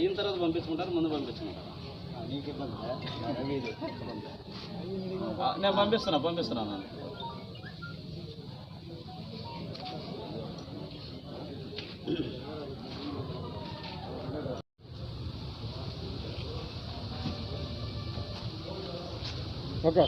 అయిన తర్వాత పంపించుకుంటారు ముందు పంపించుకుంటారు నేను పంపిస్తున్నా పంపిస్తున్నాను ఓకే.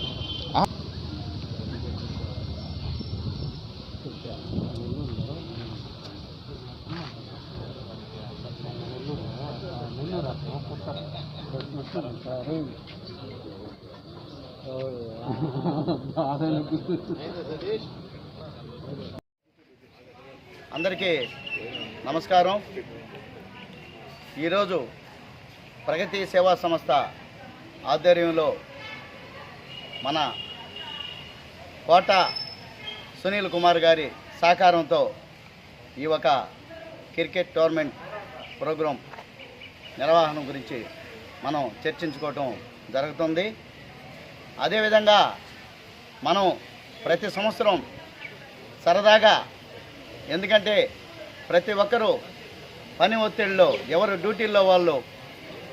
అందరికీ నమస్కారం. ఈరోజు ప్రగతి సేవా సంస్థ ఆధ్వర్యంలో మన కోట సునీల్ కుమార్ గారి సహకారంతో ఈ ఒక క్రికెట్ టోర్నమెంట్ ప్రోగ్రాం నిర్వహణ గురించి మనం చర్చించుకోవటం జరుగుతుంది. అదేవిధంగా మనం ప్రతి సంవత్సరం సరదాగా ఎందుకంటే ప్రతి ఒక్కరూ పని ఒత్తిడిలో ఎవరు డ్యూటీల్లో వాళ్ళు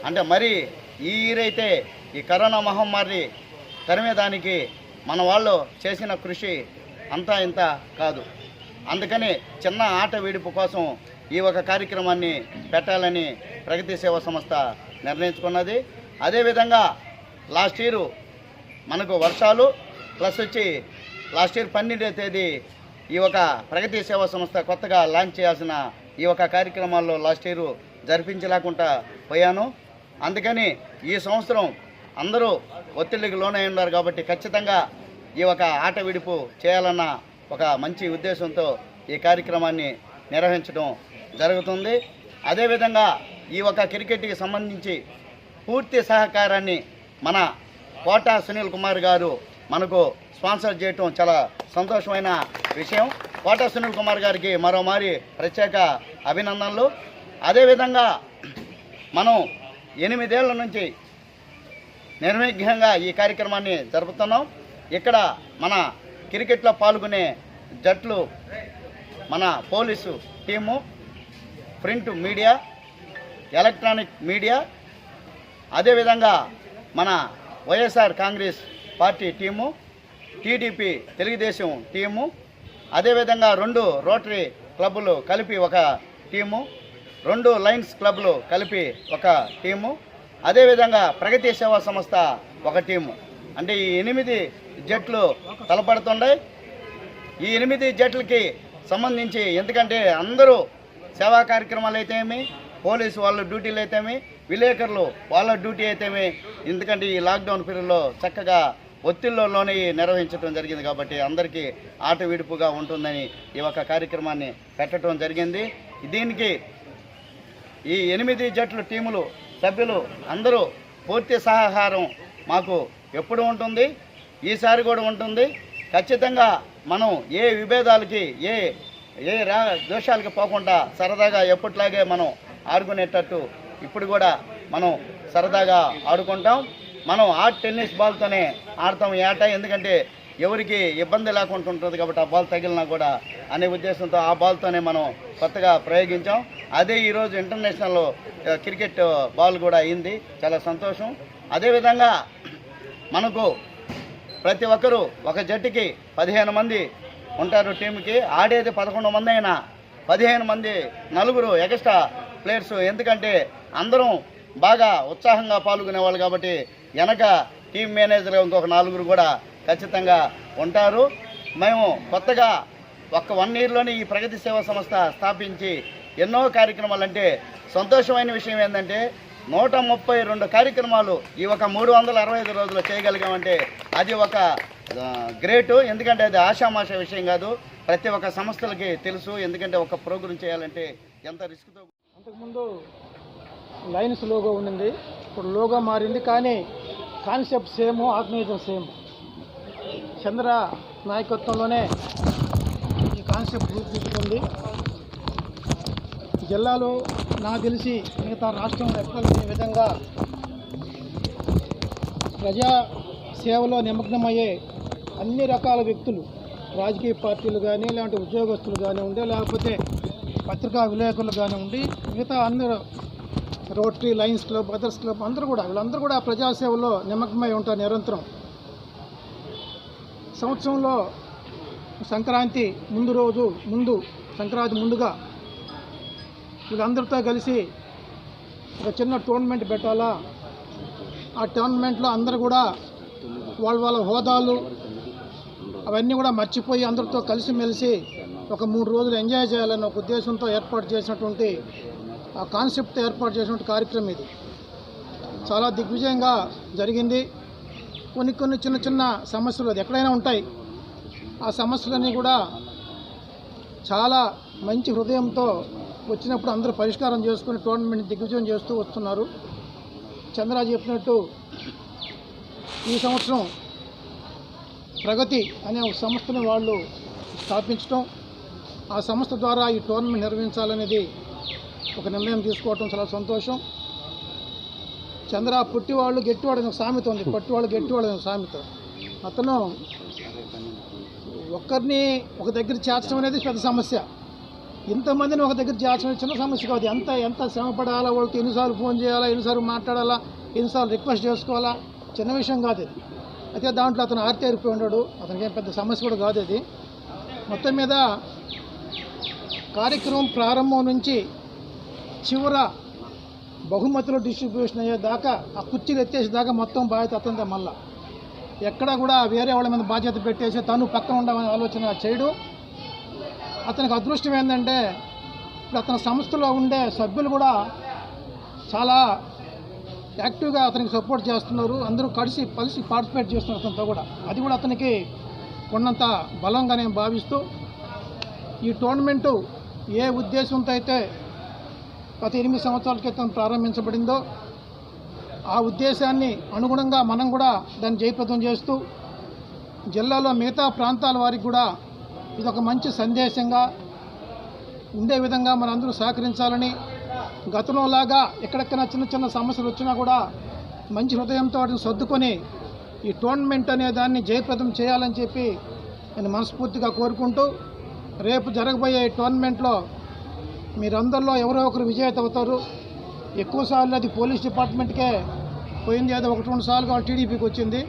అంటే మరి ఈ ఇయరైతే ఈ కరోనా మహమ్మారి తరిమేదానికి మన వాళ్ళు చేసిన కృషి అంతా ఇంత కాదు. అందుకని చిన్న ఆట విడుపు కోసం ఈ ఒక కార్యక్రమాన్ని పెట్టాలని ప్రగతి సేవా సంస్థ నిర్ణయించుకున్నది. అదేవిధంగా లాస్ట్ ఇయర్ మనకు వర్షాలు ప్లస్ వచ్చి లాస్ట్ ఇయర్ పన్నెండో తేదీ ఈ ఒక ప్రగతి సేవా సంస్థ కొత్తగా లాంచ్ చేయాల్సిన ఈ ఒక కార్యక్రమాల్లో లాస్ట్ ఇయర్ జరిపించలేకుండా పోయాను. అందుకని ఈ సంవత్సరం అందరూ ఒత్తిడికి లోనై ఉన్నారు కాబట్టి ఖచ్చితంగా ఈ ఒక ఆట విడుపు చేయాలన్న ఒక మంచి ఉద్దేశంతో ఈ కార్యక్రమాన్ని నిర్వహించడం జరుగుతుంది. అదేవిధంగా ఈ ఒక క్రికెట్కి సంబంధించి పూర్తి సహకారాన్ని మన కోటా సునీల్ కుమార్ గారు మనకు స్పాన్సర్ చేయటం చాలా సంతోషమైన విషయం. కోటా సునీల్ కుమార్ గారికి మరోమారి ప్రత్యేక అభినందనలు. అదేవిధంగా మనం ఎనిమిదేళ్ళ నుంచి నిర్విఘ్నంగా ఈ కార్యక్రమాన్ని జరుపుతున్నాం. ఇక్కడ మన క్రికెట్లో పాల్గొనే జట్లు మన police team print media electronic media. అదేవిధంగా మన YSR Congress party team TDP Telugu Desam team. అదేవిధంగా రెండు రోటరీ క్లబ్బులు కలిపి ఒక టీము రెండు లైన్స్ క్లబ్లు కలిపి ఒక టీము. అదేవిధంగా ప్రగతి సేవా సంస్థ ఒక టీము. అంటే ఈ ఎనిమిది జట్లు తలపడుతుండే ఈ ఎనిమిది జట్లకి సంబంధించి ఎందుకంటే అందరూ సేవా కార్యక్రమాలు అయితేమి పోలీసు వాళ్ళ డ్యూటీలు అయితేమి విలేకరులు వాళ్ళ డ్యూటీ అయితేమి ఎందుకంటే ఈ లాక్డౌన్ పీరియడ్లో చక్కగా ఒత్తిళ్ళలోనే నిర్వహించడం జరిగింది కాబట్టి అందరికీ ఆట విడుపుగా ఉంటుందని ఈ యొక్క కార్యక్రమాన్ని పెట్టడం జరిగింది. దీనికి ఈ ఎనిమిది జట్లు టీములు సభ్యులు అందరూ పూర్తి సహకారం మాకు ఎప్పుడు ఉంటుంది ఈసారి కూడా ఉంటుంది. ఖచ్చితంగా మనం ఏ విభేదాలకి ఏ ఏ రా దోషాలకి పోకుండా సరదాగా ఎప్పట్లాగే మనం ఆడుకునేటట్టు ఇప్పుడు కూడా మనం సరదాగా ఆడుకుంటాం. మనం ఆ టెన్నిస్ బాల్తోనే ఆడతాం ఏట ఎందుకంటే ఎవరికి ఇబ్బంది లేకుండా ఉంటుంది కాబట్టి ఆ బాల్ తగిలినా కూడా అనే ఉద్దేశంతో ఆ బాల్తోనే మనం కొత్తగా ప్రయోగించాం. అదే ఈరోజు ఇంటర్నేషనల్ క్రికెట్ బాల్ కూడా అయింది. చాలా సంతోషం. అదేవిధంగా మనకు ప్రతి ఒక్కరూ ఒక జట్టుకి పదిహేను మంది ఉంటారు టీంకి ఆడేది పదకొండు మంది అయినా పదిహేను మంది నలుగురు ఎక్స్ట్రా ప్లేయర్స్. ఎందుకంటే అందరం బాగా ఉత్సాహంగా పాల్గొనే వాళ్ళు కాబట్టి వెనక టీం మేనేజర్ ఇంకొక నలుగురు కూడా ఖచ్చితంగా ఉంటారు. మేము కొత్తగా ఒక్క వన్ ఇయర్లోనే ఈ ప్రగతి సేవా సంస్థ స్థాపించి ఎన్నో కార్యక్రమాలు అంటే సంతోషమైన విషయం ఏంటంటే నూట ముప్పై రెండు కార్యక్రమాలు ఈ ఒక మూడు వందల అరవై ఐదు రోజులు చేయగలిగామంటే అది ఒక గ్రేటు. ఎందుకంటే అది ఆషామాష విషయం కాదు. ప్రతి ఒక్క సంస్థలకి తెలుసు. ఎందుకంటే ఒక ప్రోగ్రాం చేయాలంటే ఎంత రిస్క్తో అంతకుముందు లైన్స్ లోగో ఉండింది. ఇప్పుడు లోగో మారింది. కానీ concept same organizer same. Chandra నాయకత్వంలోనే ఈ కాన్సెప్ట్ రూపుదిద్దుకుంది జిల్లాలో నాకు తెలిసి మిగతా రాష్ట్రంలో ఎక్కడ లేని విధంగా ప్రజా సేవలో నిమగ్నమయ్యే అన్ని రకాల వ్యక్తులు రాజకీయ పార్టీలు కానీ ఇలాంటి ఉద్యోగస్తులు కానీ ఉండి లేకపోతే పత్రికా విలేకరులు కానీ ఉండి మిగతా అన్ని Rotary Lions club brothers club అందరూ కూడా వీళ్ళందరూ కూడా ప్రజాసేవలో నిమగ్నమై ఉంటారు నిరంతరం. సంవత్సరంలో సంక్రాంతి ముందు రోజు ముందు సంక్రాంతి ముందుగా వీళ్ళందరితో కలిసి ఒక చిన్న టోర్నమెంట్ పెట్టాలా? ఆ టోర్నమెంట్లో అందరు కూడా వాళ్ళ వాళ్ళ హోదాలు అవన్నీ కూడా మర్చిపోయి అందరితో కలిసిమెలిసి ఒక మూడు రోజులు ఎంజాయ్ చేయాలని ఒక ఉద్దేశంతో ఏర్పాటు చేసినటువంటి ఆ కాన్సెప్ట్ ఏర్పాటు చేసినటువంటి కార్యక్రమం ఇది. చాలా దిగ్విజయంగా జరిగింది. కొన్ని కొన్ని చిన్న చిన్న సమస్యలు అది ఎక్కడైనా ఉంటాయి. ఆ సమస్యలన్నీ కూడా చాలా మంచి హృదయంతో వచ్చినప్పుడు అందరూ పరిష్కారం చేసుకుని టోర్నమెంట్ దిగ్విజయం చేస్తూ వస్తున్నారు. చంద్రరాజు చెప్పినట్టు ఈ సంవత్సరం ప్రగతి అనే ఒక సంస్థని వాళ్ళు స్థాపించడం ఆ సంస్థ ద్వారా ఈ టోర్నమెంట్ నిర్వహించాలనేది ఒక నిర్ణయం తీసుకోవటం చాలా సంతోషం. చంద్ర పుట్టివాళ్ళు గట్టివాడు అనే ఒక సామెత ఉంది. పట్టివాళ్ళు గట్టివాడు అనే సామెత. అతను ఒక్కరిని ఒక దగ్గర చేర్చడం అనేది పెద్ద సమస్య. ఇంతమందిని ఒక దగ్గర చేయాల్సిన చిన్న సమస్య కాదు. ఎంత ఎంత శ్రమ పడాలా వాళ్ళకి ఎన్నిసార్లు ఫోన్ చేయాలా ఎన్నిసార్లు మాట్లాడాలా ఎన్నిసార్లు రిక్వెస్ట్ చేసుకోవాలా? చిన్న విషయం కాదు ఇది. అయితే దాంట్లో అతను ఆరితేరిపోయి ఉన్నాడు. అతనికి ఏం పెద్ద సమస్య కూడా కాదు అది మొత్తం మీద కార్యక్రమం ప్రారంభం నుంచి చివర బహుమతులు డిస్ట్రిబ్యూషన్ అయ్యేదాకా ఆ కుర్చీలు ఎత్తేసేదాకా మొత్తం బాధ్యత అతనిదే మళ్ళా. ఎక్కడ కూడా వేరే వాళ్ళ మీద బాధ్యత పెట్టేసి తను పక్కన ఉండమనే ఆలోచన చేయడు. అతనికి అదృష్టం ఏంటంటే ఇప్పుడు అతని సంస్థలో ఉండే సభ్యులు కూడా చాలా యాక్టివ్గా అతనికి సపోర్ట్ చేస్తున్నారు. అందరూ కలిసి కలిసి పార్టిసిపేట్ చేస్తున్నారు అతనితో కూడా. అది కూడా అతనికి ఉన్నంత బలంగా నేను భావిస్తూ ఈ టోర్నమెంటు ఏ ఉద్దేశంతో అయితే గత ఎనిమిది సంవత్సరాల క్రితం ప్రారంభించబడిందో ఆ ఉద్దేశాన్ని అనుగుణంగా మనం కూడా దాన్ని జయప్రదం చేస్తూ జిల్లాలో మిగతా ప్రాంతాల వారికి కూడా ఇది ఒక మంచి సందేశంగా ఉండే విధంగా మనందరూ సహకరించాలని గతంలో లాగా ఎక్కడెక్కడ చిన్న చిన్న సమస్యలు వచ్చినా కూడా మంచి హృదయంతో వాటిని సర్దుకొని ఈ టోర్నమెంట్ అనే దాన్ని జయప్రదం చేయాలని చెప్పి నేను మనస్ఫూర్తిగా కోరుకుంటూ రేపు జరగబోయే టోర్నమెంట్లో మీరందరిలో ఎవరో ఒకరు విజేత అవుతారు. ఎక్కువసార్లు అది పోలీస్ డిపార్ట్మెంట్కే పోయింది. అది ఒకటి రెండు సార్లు వాళ్ళు టీడీపీకి వచ్చింది.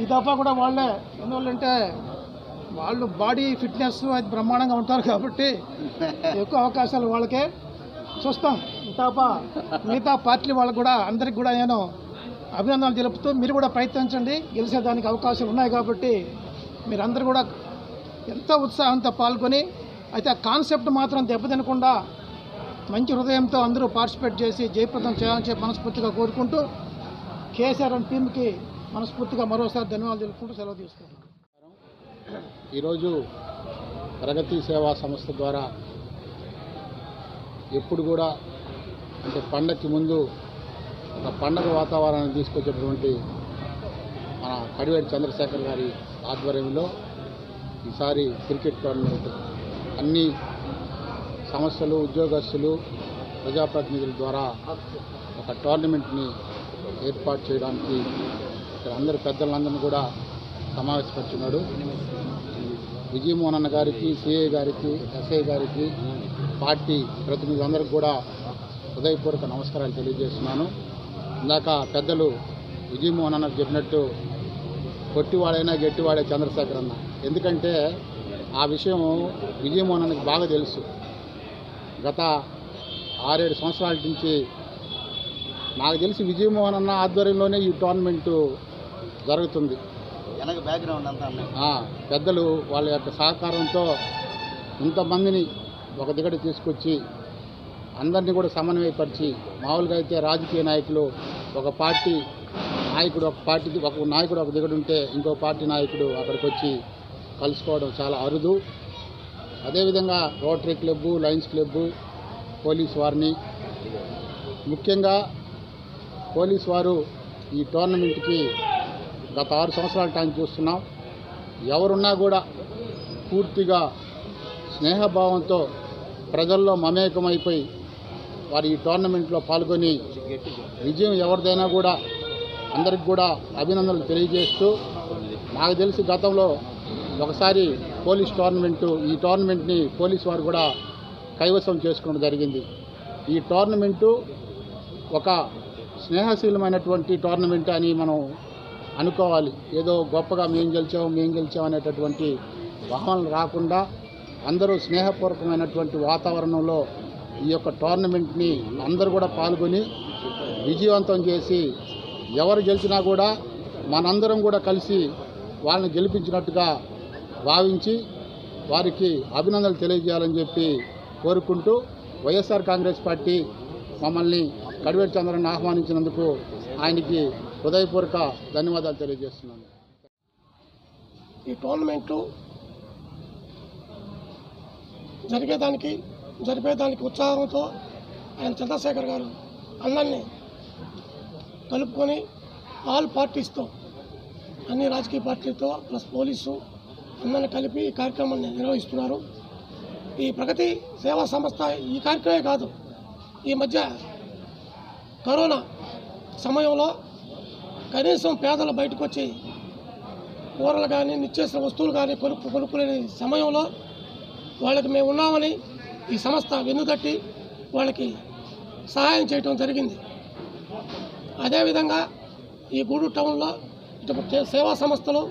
ఈ దఫా కూడా వాళ్ళే. ఎందువల్లంటే వాళ్ళు బాడీ ఫిట్నెస్ అది బ్రహ్మాండంగా ఉంటారు కాబట్టి ఎక్కువ అవకాశాలు వాళ్ళకే. చూస్తాం. తప్ప మిగతా పార్టీ వాళ్ళకు కూడా అందరికి కూడా నేను అభినందనలు తెలుపుతూ మీరు కూడా ప్రయత్నించండి. గెలిచేదానికి అవకాశాలు ఉన్నాయి కాబట్టి మీరందరూ కూడా ఎంతో ఉత్సాహంతో పాల్గొని అయితే ఆ కాన్సెప్ట్ మాత్రం దెబ్బతినకుండా మంచి హృదయంతో అందరూ పార్టిసిపేట్ చేసి జయప్రదం చేయాలని చెప్పి మనస్ఫూర్తిగా కోరుకుంటూ కేసీఆర్ అండ్ టీంకి మనస్ఫూర్తిగా మరోసారి ధన్యవాదాలు తెలుపుకుంటూ సెలవు తీసుకుంటున్నాను ఈరోజు ప్రగతి సేవా సంస్థ ద్వారా ఎప్పుడు కూడా అంటే పండగకి ముందు ఒక పండగ వాతావరణాన్ని తీసుకొచ్చేటటువంటి మన కడివేటి చంద్రశేఖర్ గారి ఆధ్వర్యంలో ఈసారి క్రికెట్ టోర్నమెంట్. అన్ని సంస్థలు ఉద్యోగస్తులు ప్రజాప్రతినిధుల ద్వారా ఒక టోర్నమెంట్ని ఏర్పాటు చేయడానికి ఇక్కడ అందరు పెద్దలందరినీ కూడా సమావేశపరుచున్నాడు. విజయమోహన్ గారికి సిఐ గారికి ఎస్ఐ గారికి పార్టీ ప్రతినిధులందరికీ కూడా హృదయపూర్వక నమస్కారాలు తెలియజేస్తున్నాను. ఇందాక పెద్దలు విజయమోహన్ అన్న చెప్పినట్టు కొట్టివాడైనా గట్టివాడే చంద్రశేఖర్ అన్న. ఎందుకంటే ఆ విషయం విజయమోహన్ అన్నకి బాగా తెలుసు. గత ఆరేడు సంవత్సరాల నుంచి నాకు తెలిసి విజయమోహన్ అన్న ఆధ్వర్యంలోనే ఈ టోర్నమెంటు జరుగుతుంది. పెద్దలు వాళ్ళ యొక్క సహకారంతో ఇంతమందిని ఒక దిగడ తీసుకొచ్చి అందరినీ కూడా సమన్వయపరిచి మామూలుగా అయితే రాజకీయ నాయకులు ఒక పార్టీ నాయకుడు ఒక పార్టీకి ఒక నాయకుడు ఒక దిగడు ఉంటే ఇంకో పార్టీ నాయకుడు అక్కడికి వచ్చి కలుసుకోవడం చాలా అరుదు. అదేవిధంగా Rotary club Lions club police వారిని. ముఖ్యంగా పోలీస్ వారు ఈ టోర్నమెంట్కి గత ఆరు సంవత్సరాల టైం చూస్తున్నాం. ఎవరున్నా కూడా పూర్తిగా స్నేహభావంతో ప్రజల్లో మమేకమైపోయి వారి ఈ టోర్నమెంట్లో పాల్గొని విజయం ఎవరిదైనా కూడా అందరికి కూడా అభినందనలు తెలియజేస్తూ నాకు తెలిసి గతంలో ఒకసారి పోలీస్ టోర్నమెంటు ఈ టోర్నమెంట్ని పోలీస్ వారు కూడా కైవసం చేసుకోవడం జరిగింది. ఈ టోర్నమెంటు ఒక స్నేహశీలమైనటువంటి టోర్నమెంట్ అని మనం అనుకోవాలి. ఏదో గొప్పగా మేము గెలిచాము మేము గెలిచాము అనేటటువంటి భావనలు రాకుండా అందరూ స్నేహపూర్వకమైనటువంటి వాతావరణంలో ఈ యొక్క టోర్నమెంట్ని అందరూ కూడా పాల్గొని విజయవంతం చేసి ఎవరు గెలిచినా కూడా మనందరం కూడా కలిసి వాళ్ళని గెలిపించినట్టుగా భావించి వారికి అభినందనలు తెలియజేయాలని చెప్పి కోరుకుంటూ వైఎస్ఆర్ కాంగ్రెస్ పార్టీ మమ్మల్ని కడివేటి చంద్రని ఆహ్వానించినందుకు ఆయనకి హృదయపూర్వక ధన్యవాదాలు తెలియజేస్తున్నాను. ఈ టోర్నమెంటు జరిగేదానికి జరిపేదానికి ఉత్సాహంతో ఆయన చంద్రశేఖర్ గారు అందరినీ కలుపుకొని ఆల్ పార్టీస్తో అన్ని రాజకీయ పార్టీలతో ప్లస్ పోలీసు అందరిని కలిపి ఈ కార్యక్రమాన్ని నిర్వహిస్తున్నారు. ఈ ప్రగతి సేవా సంస్థ ఈ కార్యక్రమే కాదు ఈ మధ్య కరోనా సమయంలో కనీసం పేదలు బయటకు వచ్చి కూరలు కానీ నిత్యవసర వస్తువులు కానీ కొనుక్కు కొనుక్కునే సమయంలో వాళ్ళకి మేము ఉన్నామని ఈ సంస్థ వెన్నుదట్టి వాళ్ళకి సహాయం చేయటం జరిగింది. అదేవిధంగా ఈ గూడూరు టౌన్లో ఇటు సేవా సంస్థలు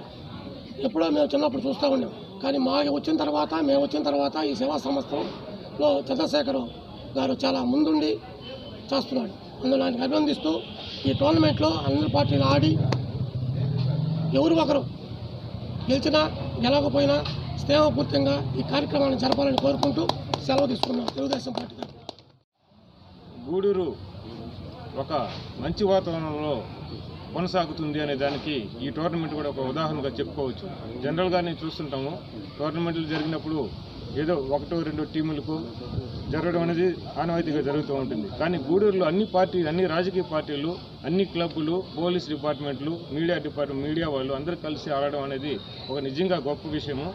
ఎప్పుడో మేము చిన్నప్పుడు చూస్తూ ఉన్నాం కానీ మాకు వచ్చిన తర్వాత మేము వచ్చిన తర్వాత ఈ సేవా సంస్థలో చంద్రశేఖర్ గారు చాలా ముందుండి చేస్తున్నాడు. అందులో అభినందిస్తూ ఈ టోర్నమెంట్లో అందరి పార్టీలు ఆడి ఎవరు ఒకరు గెలిచినా గెలవకపోయినా స్నేహపూర్తంగా ఈ కార్యక్రమాన్ని జరపాలని కోరుకుంటూ సెలవు తీసుకున్నాం తెలుగుదేశం పార్టీ గూడూరు ఒక మంచి వాతావరణంలో కొనసాగుతుంది అనే దానికి ఈ టోర్నమెంట్ కూడా ఒక ఉదాహరణగా చెప్పుకోవచ్చు. జనరల్గా నేను చూస్తుంటాము టోర్నమెంట్లు జరిగినప్పుడు ఏదో ఒకటో రెండో టీములకు జరగడం అనేది ఆనవాయితీగా జరుగుతూ ఉంటుంది. కానీ గూడూరులో అన్ని పార్టీ అన్ని రాజకీయ పార్టీలు అన్ని క్లబ్బులు పోలీస్ డిపార్ట్మెంట్లు మీడియా డిపార్ట్మెంట్ మీడియా వాళ్ళు అందరూ కలిసి ఆడడం అనేది ఒక నిజంగా గొప్ప విషయము.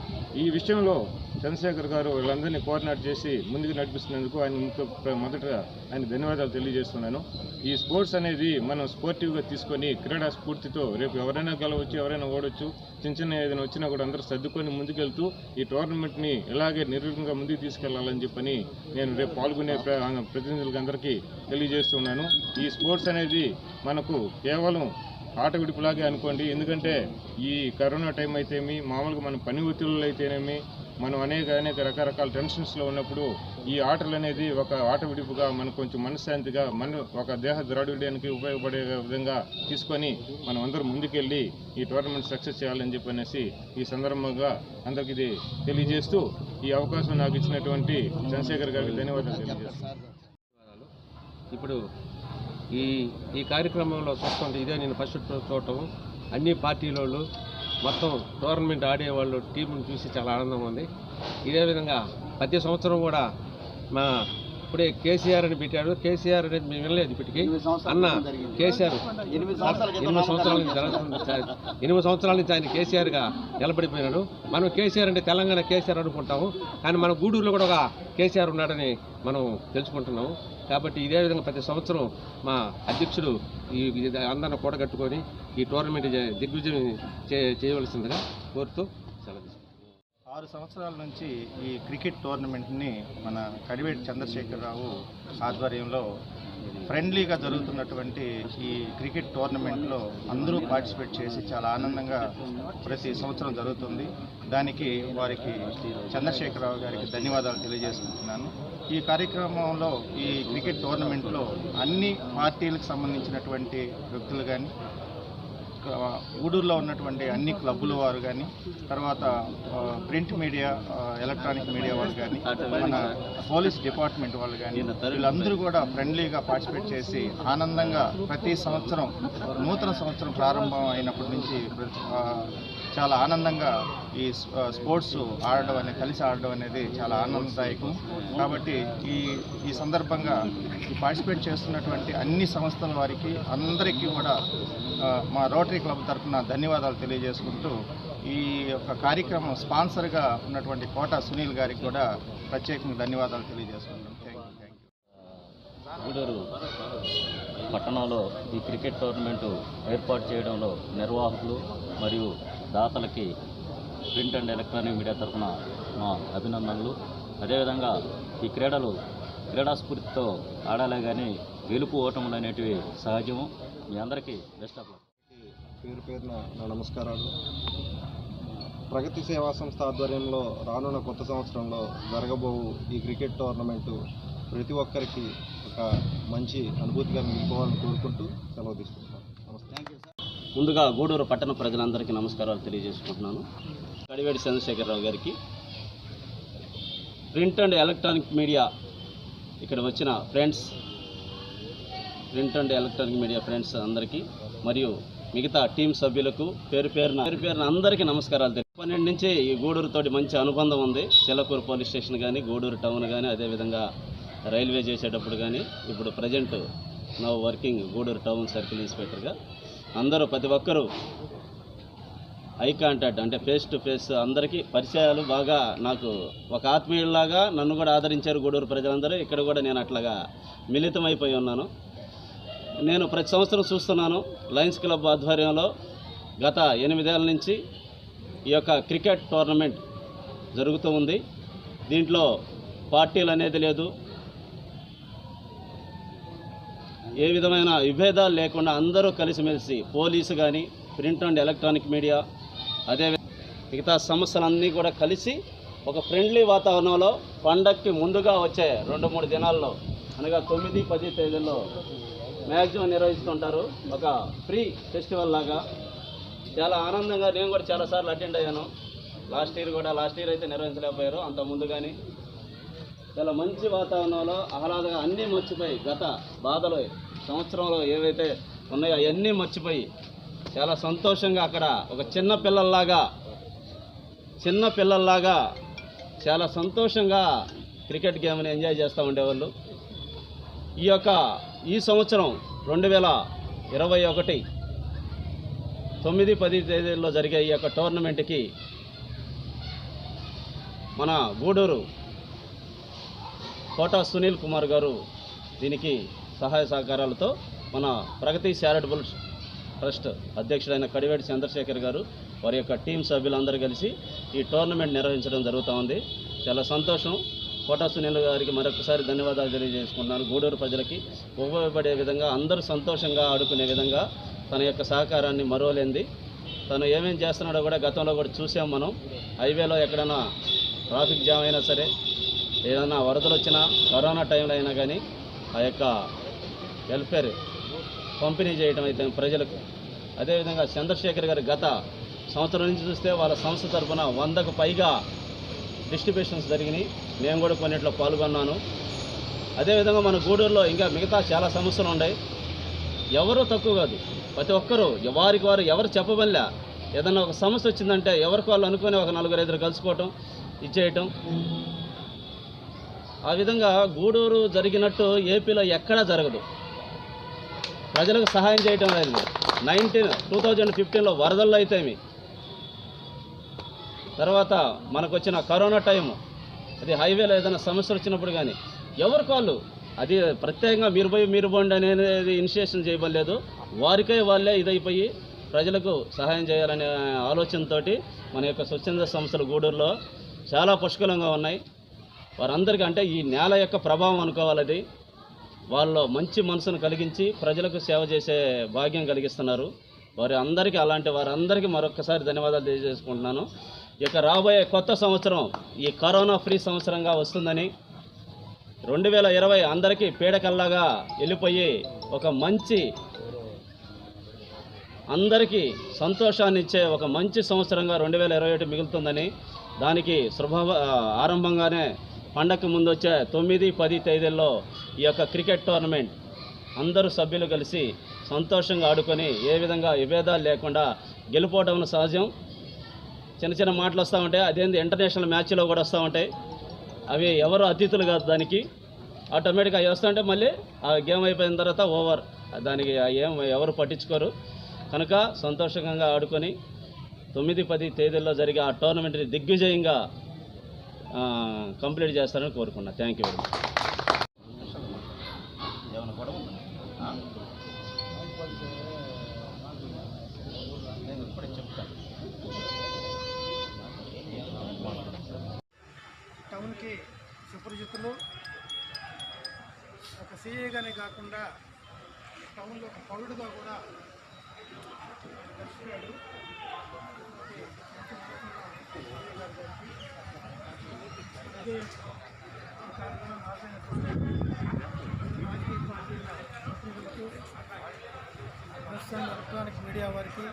ఈ విషయంలో చంద్రశేఖర్ గారు వీళ్ళందరినీ కోఆర్డినేట్ చేసి ముందుకు నడిపిస్తున్నందుకు ఆయన మొదటగా ఆయన ధన్యవాదాలు తెలియజేస్తున్నాను. ఈ స్పోర్ట్స్ అనేది మనం స్పోర్టివ్గా తీసుకొని క్రీడా స్ఫూర్తితో రేపు ఎవరైనా గెలవచ్చు ఎవరైనా ఓడవచ్చు చిన్న చిన్న ఏదైనా వచ్చినా కూడా అందరూ సర్దుకొని ముందుకెళ్తూ ఈ టోర్నమెంట్ని ఇలాగే నిర్విఘ్నంగా ముందుకు తీసుకెళ్ళాలని చెప్పని నేను రేపు పాల్గొనే ప్ర- ప్రతినిధులకు అందరికీ తెలియజేస్తున్నాను. ఈ స్పోర్ట్స్ అనేది మనకు కేవలం ఆట విడుపులాగే అనుకోండి. ఎందుకంటే ఈ కరోనా టైం అయితేమి మామూలుగా మన పని ఒత్తిళ్ళు అయితేనేమి మనం అనేక అనేక రకరకాల టెన్షన్స్లో ఉన్నప్పుడు ఈ ఆటలు అనేది ఒక ఆట విడుపుగా మనకు కొంచెం మనశ్శాంతిగా మన ఒక దేహ ద్రాడుడానికి ఉపయోగపడే విధంగా తీసుకొని మనం అందరం ముందుకెళ్ళి ఈ టోర్నమెంట్ సక్సెస్ చేయాలని చెప్పనేసి ఈ సందర్భంగా అందరికి ఇది తెలియజేస్తూ ఈ అవకాశం నాకు ఇచ్చినటువంటి చంద్రశేఖర్ గారికి ధన్యవాదాలు తెలియజేస్తాను ఇప్పుడు ఈ ఈ కార్యక్రమంలో చూస్తుంటే ఇదే నేను ఫస్ట్ చూడటం. అన్ని పార్టీల మొత్తం టోర్నమెంట్ ఆడేవాళ్ళు టీంను చూసి చాలా ఆనందం ఉంది. ఇదే విధంగా ప్రతి సంవత్సరం కూడా మా ఇప్పుడే కేసీఆర్ అని పెట్టాడు. కేసీఆర్ అనేది మేము వినలేదు ఇప్పటికీ. అన్న కేసీఆర్ ఎనిమిది సంవత్సరాల నుంచి. ఎనిమిది సంవత్సరాల నుంచి ఆయన కేసీఆర్గా నిలబడిపోయినాడు. మనం కేసీఆర్ అంటే తెలంగాణ కేసీఆర్ అనుకుంటాము. కానీ మన గూడూరులో కూడా ఒక కేసీఆర్ ఉన్నాడని మనం తెలుసుకుంటున్నాము కాబట్టి ఇదే విధంగా ప్రతి సంవత్సరం మా అధ్యక్షుడు ఈ అందరిని కూడగట్టుకొని ఈ టోర్నమెంట్ దిగ్విజయం చే- చేయవలసిందిగా కోరుతూ సెలవు. ఆరు సంవత్సరాల నుంచి ఈ క్రికెట్ టోర్నమెంట్ని మన కడివేటి చంద్రశేఖరరావు ఆధ్వర్యంలో ఫ్రెండ్లీగా జరుగుతున్నటువంటి ఈ క్రికెట్ టోర్నమెంట్లో అందరూ పార్టిసిపేట్ చేసి చాలా ఆనందంగా ప్రతి సంవత్సరం జరుగుతుంది. దానికి వారికి చంద్రశేఖరరావు గారికి ధన్యవాదాలు తెలియజేసుకుంటున్నాను. ఈ కార్యక్రమంలో ఈ క్రికెట్ టోర్నమెంట్లో అన్ని పార్టీలకు సంబంధించినటువంటి వ్యక్తులు కానీ ఊడూరులో ఉన్నటువంటి అన్ని క్లబ్బుల వారు కానీ తర్వాత ప్రింట్ మీడియా ఎలక్ట్రానిక్ మీడియా వాళ్ళు కానీ మన పోలీస్ డిపార్ట్మెంట్ వాళ్ళు కానీ వీళ్ళందరూ కూడా ఫ్రెండ్లీగా పార్టిసిపేట్ చేసి ఆనందంగా ప్రతి సంవత్సరం నూతన సంవత్సరం ప్రారంభం అయినప్పటి నుంచి చాలా ఆనందంగా ఈ స్పోర్ట్స్ ఆడడం అనేది కలిసి ఆడడం అనేది చాలా ఆనందదాయకం. కాబట్టి ఈ ఈ సందర్భంగా పార్టిసిపేట్ చేస్తున్నటువంటి అన్ని సంస్థల వారికి అందరికీ కూడా మా రోటరీ క్లబ్ తరఫున ధన్యవాదాలు తెలియజేసుకుంటూ ఈ యొక్క కార్యక్రమం స్పాన్సర్గా ఉన్నటువంటి కోట సునీల్ గారికి కూడా ప్రత్యేకంగా ధన్యవాదాలు తెలియజేసుకుంటాం thank you thank you. Gudur పట్టణంలో ఈ క్రికెట్ టోర్నమెంటు ఏర్పాటు చేయడంలో నిర్వాహకులు మరియు దాతలకి ప్రింట్ అండ్ ఎలక్ట్రానిక్ మీడియా తరఫున మా అభినందనలు. అదేవిధంగా ఈ క్రీడలు క్రీడాస్ఫూర్తితో ఆడాలే కానీ గెలుపు ఓటములు అనేటివి సహజము. మీ అందరికీ బెస్ట్ ఆఫ్ లక్. పేరు పేరున నా నమస్కారాలు. ప్రగతి సేవా సంస్థ ఆధ్వర్యంలో రానున్న కొత్త సంవత్సరంలో జరగబోవు ఈ క్రికెట్ టోర్నమెంటు ప్రతి ఒక్కరికి ఒక మంచి అనుభూతిగా మిగిలిపోవాలని కోరుకుంటూ సెలవు తీసుకుంటున్నాను. నమస్తే. ముందుగా గూడూరు పట్టణ ప్రజలందరికీ నమస్కారాలు తెలియజేసుకుంటున్నాను. కడివేడి చంద్రశేఖరరావు గారికి. ప్రింట్ అండ్ ఎలక్ట్రానిక్ మీడియా ఇక్కడ వచ్చిన friends print and electronic media friends అందరికీ మరియు మిగతా టీం సభ్యులకు పేరు పేరున పేరు పేరున అందరికీ నమస్కారాలు తెలియ పన్నెండు నుంచి ఈ గూడూరు తోటి మంచి అనుబంధం ఉంది. చిల్లకూరు పోలీస్ స్టేషన్ కానీ గూడూరు టౌన్ కానీ అదేవిధంగా రైల్వే చేసేటప్పుడు కానీ ఇప్పుడు present now working Gudur town circle ఇన్స్పెక్టర్గా అందరూ ప్రతి ఒక్కరూ ఐ కాంటాక్ట్ అంటే ఫేస్ టు ఫేస్ అందరికీ పరిచయాలు బాగా నాకు ఒక ఆత్మీయుల్లాగా నన్ను కూడా ఆదరించారు గూడూరు ప్రజలందరూ. ఇక్కడ కూడా నేను అట్లాగా మిళితమైపోయి ఉన్నాను. నేను ప్రతి సంవత్సరం చూస్తున్నాను లయన్స్ క్లబ్ ఆధ్వర్యంలో గత ఎనిమిదేళ్ళ నుంచి ఈ యొక్క క్రికెట్ టోర్నమెంట్ జరుగుతూ ఉంది. దీంట్లో పార్టీలు అనేది లేదు. ఏ విధమైన విభేదాలు లేకుండా అందరూ కలిసిమెలిసి పోలీసు కానీ ప్రింట్ అండ్ ఎలక్ట్రానిక్ మీడియా అదే మిగతా సమస్యలన్నీ కూడా కలిసి ఒక ఫ్రెండ్లీ వాతావరణంలో పండక్కి ముందుగా వచ్చే రెండు మూడు దినాల్లో అనగా తొమ్మిది పది తేదీల్లో మ్యాక్సిమం నిర్వహిస్తుంటారు. ఒక ఫ్రీ ఫెస్టివల్ లాగా. చాలా ఆనందంగా నేను కూడా చాలాసార్లు అటెండ్ అయ్యాను. లాస్ట్ ఇయర్ కూడా లాస్ట్ ఇయర్ అయితే నిర్వహించలేకపోయారు. అంత ముందు కానీ చాలా మంచి వాతావరణంలో ఆహ్లాదంగా అన్నీ మర్చిపోయి గత బాధలు సంవత్సరంలో ఏవైతే ఉన్నాయో అవన్నీ మర్చిపోయి చాలా సంతోషంగా అక్కడ ఒక చిన్న పిల్లల్లాగా చిన్న పిల్లల్లాగా చాలా సంతోషంగా క్రికెట్ గేమ్ని ఎంజాయ్ చేస్తూ ఉండేవాళ్ళు. ఈ యొక్క ఈ సంవత్సరం రెండు వేల ఇరవై ఒకటి తొమ్మిది పది తేదీల్లో జరిగే ఈ యొక్క టోర్నమెంట్కి మన గూడూరు కోటా సునీల్ కుమార్ గారు దీనికి సహాయ సహకారాలతో మన ప్రగతి చారిటబుల్ ట్రస్ట్ అధ్యక్షుడైన కడివేటి చంద్రశేఖర్ గారు వారి యొక్క టీం సభ్యులందరూ కలిసి ఈ టోర్నమెంట్ నిర్వహించడం జరుగుతూ ఉంది చాలా సంతోషం. కోటా సునీల్ గారికి మరొకసారి ధన్యవాదాలు తెలియజేసుకుంటున్నాను. గూడూరు ప్రజలకి ఉపయోగపడే విధంగా అందరూ సంతోషంగా ఆడుకునే విధంగా తన యొక్క సహకారాన్ని మరోలేంది. తను ఏమేం చేస్తున్నాడో కూడా గతంలో కూడా చూసాం మనం. హైవేలో ఎక్కడైనా ట్రాఫిక్ జామ్ అయినా సరే ఏదైనా వరదలు వచ్చినా కరోనా టైంలో అయినా కానీ ఆ యొక్క వెల్ఫేర్ పంపిణీ చేయడం అయితే ప్రజలకు. అదేవిధంగా చంద్రశేఖర్ గారు గత సంవత్సరం నుంచి చూస్తే వాళ్ళ సంస్థ తరఫున వందకు పైగా డిస్ట్రిబ్యూషన్స్ జరిగినాయి. నేను కూడా కొన్నిట్లో పాల్గొన్నాను. అదేవిధంగా మన గూడూరులో ఇంకా మిగతా చాలా సమస్యలు ఉన్నాయి. ఎవరు తక్కువ కాదు. ప్రతి ఒక్కరూ వారికి వారు ఎవరు చెప్పబడిలే. ఏదన్నా ఒక సమస్య వచ్చిందంటే ఎవరికి వాళ్ళు అనుకుని ఒక నలుగురు ఐదురు కలుసుకోవటం ఇచ్చేయటం. ఆ విధంగా గూడూరు జరిగినట్టు ఏపీలో ఎక్కడా జరగదు. ప్రజలకు సహాయం చేయటం లేదు. నైన్టీన్ టూ థౌజండ్ ఫిఫ్టీన్లో వరదల్లో అయితేమి? తర్వాత మనకు వచ్చిన కరోనా టైం అది హైవేలో ఏదైనా సమస్యలు వచ్చినప్పుడు కానీ ఎవరికి వాళ్ళు అది ప్రత్యేకంగా మీరు పోయి మీరు పోండి అనేది ఇనిషియేషన్ చేయబడలేదు. వారికే వాళ్ళే ఇదైపోయి ప్రజలకు సహాయం చేయాలనే ఆలోచనతోటి మన యొక్క స్వచ్ఛంద సంస్థలు గూడూరులో చాలా పుష్కలంగా ఉన్నాయి. వారందరికీ అంటే ఈ నేల యొక్క ప్రభావం అనుకోవాలది వాళ్ళలో మంచి మనసును కలిగించి ప్రజలకు సేవ చేసే భాగ్యం కలిగిస్తున్నారు. వారి అందరికీ అలాంటి వారందరికీ మరొకసారి ధన్యవాదాలు తెలియజేసుకుంటున్నాను. ఇక రాబోయే కొత్త సంవత్సరం ఈ కరోనా ఫ్రీ సంవత్సరంగా వస్తుందని రెండు వేల ఇరవై అందరికీ పీడకల్లాగా వెళ్ళిపోయి ఒక మంచి అందరికీ సంతోషాన్ని ఇచ్చే ఒక మంచి సంవత్సరంగా రెండు వేల ఇరవై ఒకటి మిగులుతుందని దానికి శుభ ఆరంభంగానే పండగకు ముందు వచ్చే తొమ్మిది పది తేదీల్లో ఈ యొక్క క్రికెట్ టోర్నమెంట్ అందరూ సభ్యులు కలిసి సంతోషంగా ఆడుకొని ఏ విధంగా విభేదాలు లేకుండా గెలుపోవడం సహజం. చిన్న చిన్న మాటలు వస్తూ ఉంటాయి. అదేంది? ఇంటర్నేషనల్ మ్యాచ్లో కూడా వస్తూ ఉంటాయి. అవి ఎవరు అతిథులు కాదు దానికి. ఆటోమేటిక్గా అవి వస్తుంటే మళ్ళీ ఆ గేమ్ అయిపోయిన తర్వాత ఓవర్. దానికి ఏం ఎవరు పట్టించుకోరు. కనుక సంతోషంగా ఆడుకొని తొమ్మిది పది తేదీల్లో జరిగే ఆ టోర్నమెంట్ని దిగ్విజయంగా కంప్లీట్ చేస్తారని కోరుకున్నా థ్యాంక్ యూ వెరీ మచ్ ఏమైనా గొడవ ఉందా? ఆ? నేను ఇప్పుడే చెప్తాను టౌన్కి సుపరిచితులు ఒక సీఏగానే కాకుండా టౌన్లో ఒక పౌరుడుగా కూడా దర్శకుడు అదే ఈ కార్యక్రమం హాజరైనటువంటి రాజకీయ పార్టీల ప్రతినిధులకు ప్రెస్ ప్రస్తుతం ఎలక్ట్రానిక్ మీడియా వారికి